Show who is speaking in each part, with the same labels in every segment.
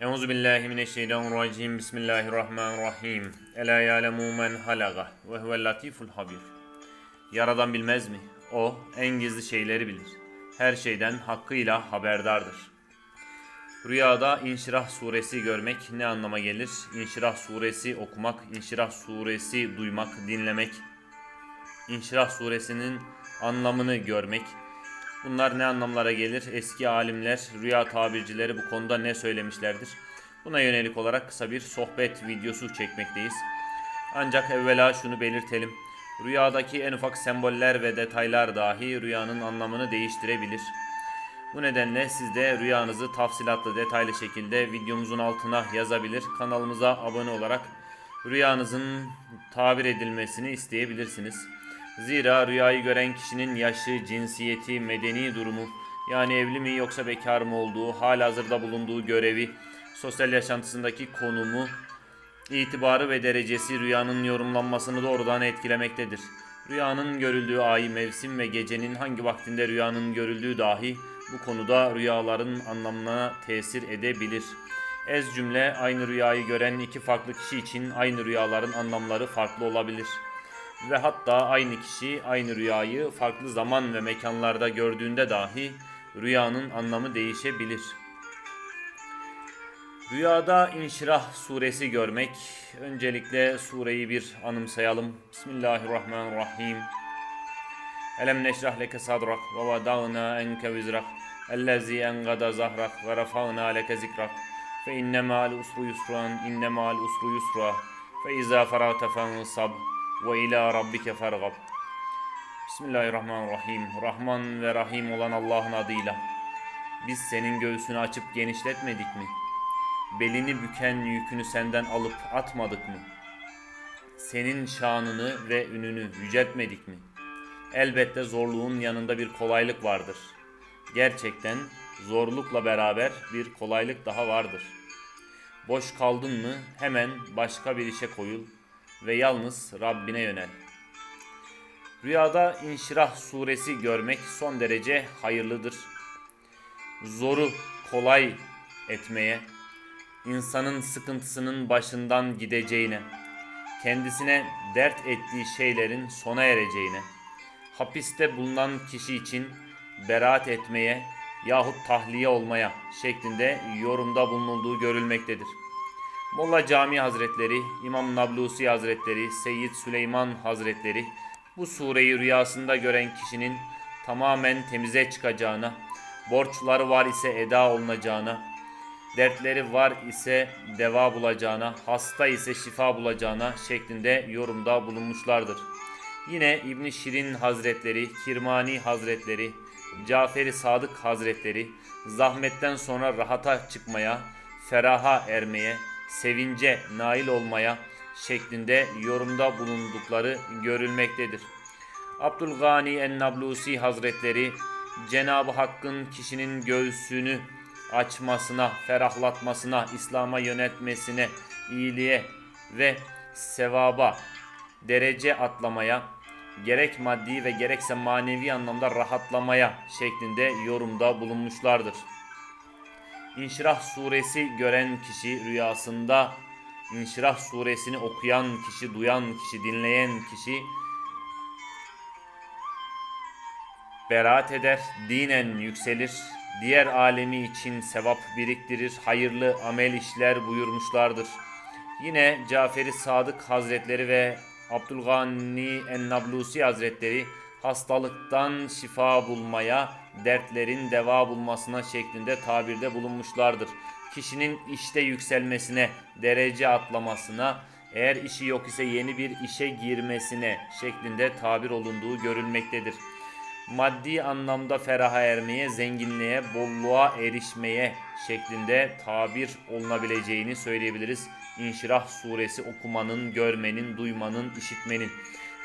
Speaker 1: Euzu billahi mineşşeytanirracim. Bismillahirrahmanirrahim. Ela ya'lemu men halaga ve huvel latiful habir. Yaradan bilmez mi? O en gizli şeyleri bilir. Her şeyden hakkıyla haberdardır. Rüyada İnşirah suresi görmek ne anlama gelir? İnşirah suresi okumak, İnşirah suresi duymak, dinlemek, İnşirah suresinin anlamını görmek. Bunlar ne anlamlara gelir? Eski alimler, rüya tabircileri bu konuda ne söylemişlerdir? Buna yönelik olarak kısa bir sohbet videosu çekmekteyiz. Ancak evvela şunu belirtelim. Rüyadaki en ufak semboller ve detaylar dahi rüyanın anlamını değiştirebilir. Bu nedenle siz de rüyanızı tafsilatlı detaylı şekilde videomuzun altına yazabilir. Kanalımıza abone olarak rüyanızın tabir edilmesini isteyebilirsiniz. Zira rüyayı gören kişinin yaşı, cinsiyeti, medeni durumu yani evli mi yoksa bekar mı olduğu, halihazırda bulunduğu görevi, sosyal yaşantısındaki konumu, itibarı ve derecesi rüyanın yorumlanmasını doğrudan etkilemektedir. Rüyanın görüldüğü ay, mevsim ve gecenin hangi vaktinde rüyanın görüldüğü dahi bu konuda rüyaların anlamına tesir edebilir. Ez cümle aynı rüyayı gören iki farklı kişi için aynı rüyaların anlamları farklı olabilir. Ve hatta aynı kişi aynı rüyayı farklı zaman ve mekanlarda gördüğünde dahi rüyanın anlamı değişebilir. Rüyada İnşirah suresi görmek. Öncelikle sureyi bir anımsayalım. Bismillahirrahmanirrahim. Elem neşrah leke sadrak ve vadağna enke vizrak. Ellezi engada zahrak ve rafağna leke zikrak. Fe inne ma'al usru yusran, inne ma'al usru yusra. Fe izâ ferâte fensab ve ilâ rabbike fergab. Bismillahirrahmanirrahim. Rahman ve Rahim olan Allah'ın adıyla. Biz senin göğsünü açıp genişletmedik mi? Belini büken yükünü senden alıp atmadık mı? Senin şanını ve ününü yüceltmedik mi? Elbette zorluğun yanında bir kolaylık vardır. Gerçekten zorlukla beraber bir kolaylık daha vardır. Boş kaldın mı hemen başka bir işe koyul ve yalnız Rabbine yönel. Rüyada İnşirah suresi görmek son derece hayırlıdır. Zoru kolay etmeye, insanın sıkıntısının başından gideceğine, kendisine dert ettiği şeylerin sona ereceğine, hapiste bulunan kişi için beraat etmeye yahut tahliye olmaya şeklinde yorumda bulunulduğu görülmektedir. Molla Cami Hazretleri, İmam Nablusi Hazretleri, Seyyid Süleyman Hazretleri bu sureyi rüyasında gören kişinin tamamen temize çıkacağına, borçları var ise eda olunacağına, dertleri var ise deva bulacağına, hasta ise şifa bulacağına şeklinde yorumda bulunmuşlardır. Yine İbn Şirin Hazretleri, Kirmani Hazretleri, Caferi Sadık Hazretleri zahmetten sonra rahata çıkmaya, feraha ermeye, sevince nail olmaya şeklinde yorumda bulundukları görülmektedir. Abdülgani en-Nablusi Hazretleri Cenab-ı Hakk'ın kişinin göğsünü açmasına, ferahlatmasına, İslam'a yönetmesine, iyiliğe ve sevaba, derece atlamaya, gerek maddi ve gerekse manevi anlamda rahatlamaya şeklinde yorumda bulunmuşlardır. İnşirah suresi gören kişi rüyasında İnşirah suresini okuyan kişi, duyan kişi, dinleyen kişi beraat eder, dinen yükselir, diğer alemi için sevap biriktirir, hayırlı amel işler buyurmuşlardır. Yine Caferi Sadık Hazretleri ve Abdülgani En-Nablusi Hazretleri hastalıktan şifa bulmaya, dertlerin deva bulmasına şeklinde tabirde bulunmuşlardır. Kişinin işte yükselmesine, derece atlamasına, eğer işi yok ise yeni bir işe girmesine şeklinde tabir olunduğu görülmektedir. Maddi anlamda feraha ermeye, zenginliğe, bolluğa erişmeye şeklinde tabir olunabileceğini söyleyebiliriz. İnşirah suresi okumanın, görmenin, duymanın, işitmenin.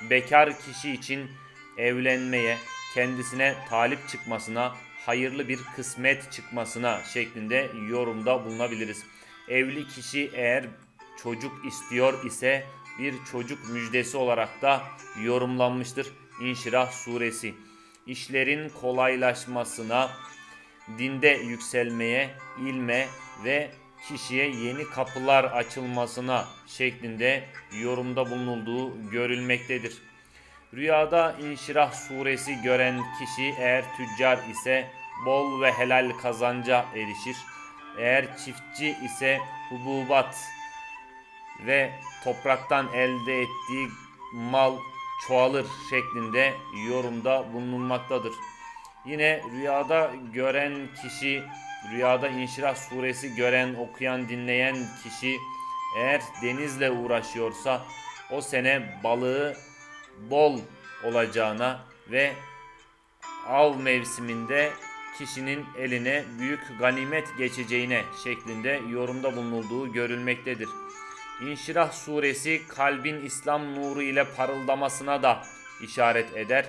Speaker 1: Bekar kişi için evlenmeye, kendisine talip çıkmasına, hayırlı bir kısmet çıkmasına şeklinde yorumda bulunabiliriz. Evli kişi eğer çocuk istiyor ise bir çocuk müjdesi olarak da yorumlanmıştır. İnşirah suresi. İşlerin kolaylaşmasına, dinde yükselmeye, ilme ve kişiye yeni kapılar açılmasına şeklinde yorumda bulunulduğu görülmektedir. Rüyada İnşirah suresi gören kişi eğer tüccar ise bol ve helal kazanca erişir. Eğer çiftçi ise hububat ve topraktan elde ettiği mal çoğalır şeklinde yorumda bulunulmaktadır. Yine rüyada gören kişi, rüyada İnşirah suresi gören, okuyan, dinleyen kişi eğer denizle uğraşıyorsa o sene balığı bol olacağına ve av mevsiminde kişinin eline büyük ganimet geçeceğine şeklinde yorumda bulunulduğu görülmektedir. İnşirah suresi kalbin İslam nuru ile parıldamasına da işaret eder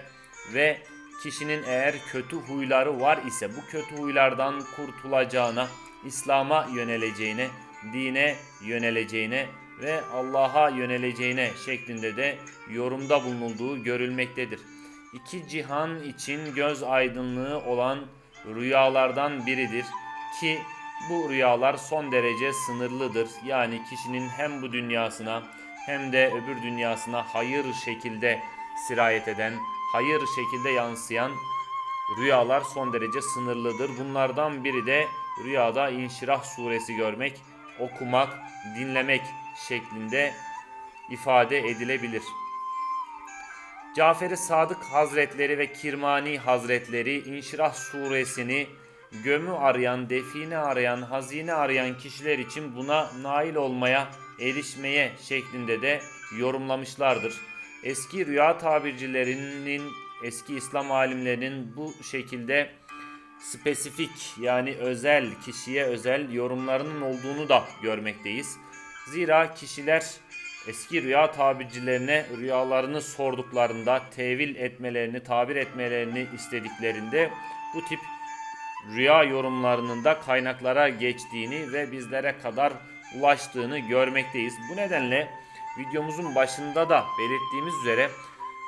Speaker 1: ve kişinin eğer kötü huyları var ise bu kötü huylardan kurtulacağına, İslam'a yöneleceğine, dine yöneleceğine ve Allah'a yöneleceğine şeklinde de yorumda bulunulduğu görülmektedir. İki cihan için göz aydınlığı olan rüyalardan biridir ki bu rüyalar son derece sınırlıdır. Yani kişinin hem bu dünyasına hem de öbür dünyasına hayır şekilde sirayet eden, hayır şekilde yansıyan rüyalar son derece sınırlıdır. Bunlardan biri de rüyada İnşirah suresi görmek, okumak, dinlemek şeklinde ifade edilebilir. Cafer-i Sadık Hazretleri ve Kirmani Hazretleri İnşirah suresini gömü arayan, define arayan, hazine arayan kişiler için buna nail olmaya, erişmeye şeklinde de yorumlamışlardır. Eski rüya tabircilerinin, eski İslam alimlerinin bu şekilde spesifik yani özel kişiye özel yorumlarının olduğunu da görmekteyiz. Zira kişiler eski rüya tabircilerine rüyalarını sorduklarında tevil etmelerini, tabir etmelerini istediklerinde bu tip rüya yorumlarının da kaynaklara geçtiğini ve bizlere kadar ulaştığını görmekteyiz. Bu nedenle videomuzun başında da belirttiğimiz üzere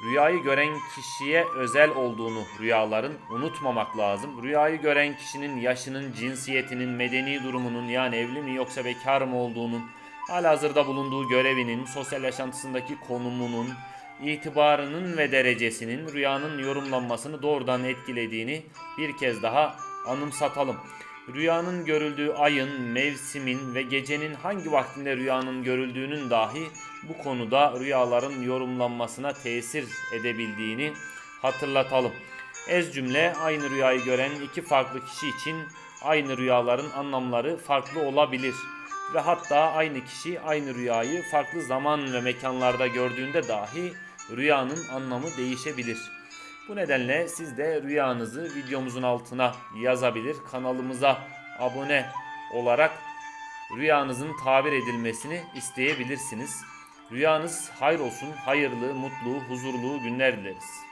Speaker 1: rüyayı gören kişiye özel olduğunu rüyaların unutmamak lazım. Rüyayı gören kişinin yaşının, cinsiyetinin, medeni durumunun yani evli mi yoksa bekar mı olduğunun, halihazırda bulunduğu görevinin, sosyal yaşantısındaki konumunun, itibarının ve derecesinin rüyanın yorumlanmasını doğrudan etkilediğini bir kez daha anımsatalım. Rüyanın görüldüğü ayın, mevsimin ve gecenin hangi vaktinde rüyanın görüldüğünün dahi bu konuda rüyaların yorumlanmasına tesir edebildiğini hatırlatalım. Ez cümle aynı rüyayı gören iki farklı kişi için aynı rüyaların anlamları farklı olabilir ve hatta aynı kişi aynı rüyayı farklı zaman ve mekanlarda gördüğünde dahi rüyanın anlamı değişebilir. Bu nedenle siz de rüyanızı videomuzun altına yazabilir, kanalımıza abone olarak rüyanızın tabir edilmesini isteyebilirsiniz. Rüyanız hayır olsun, hayırlı, mutlu, huzurlu günler dileriz.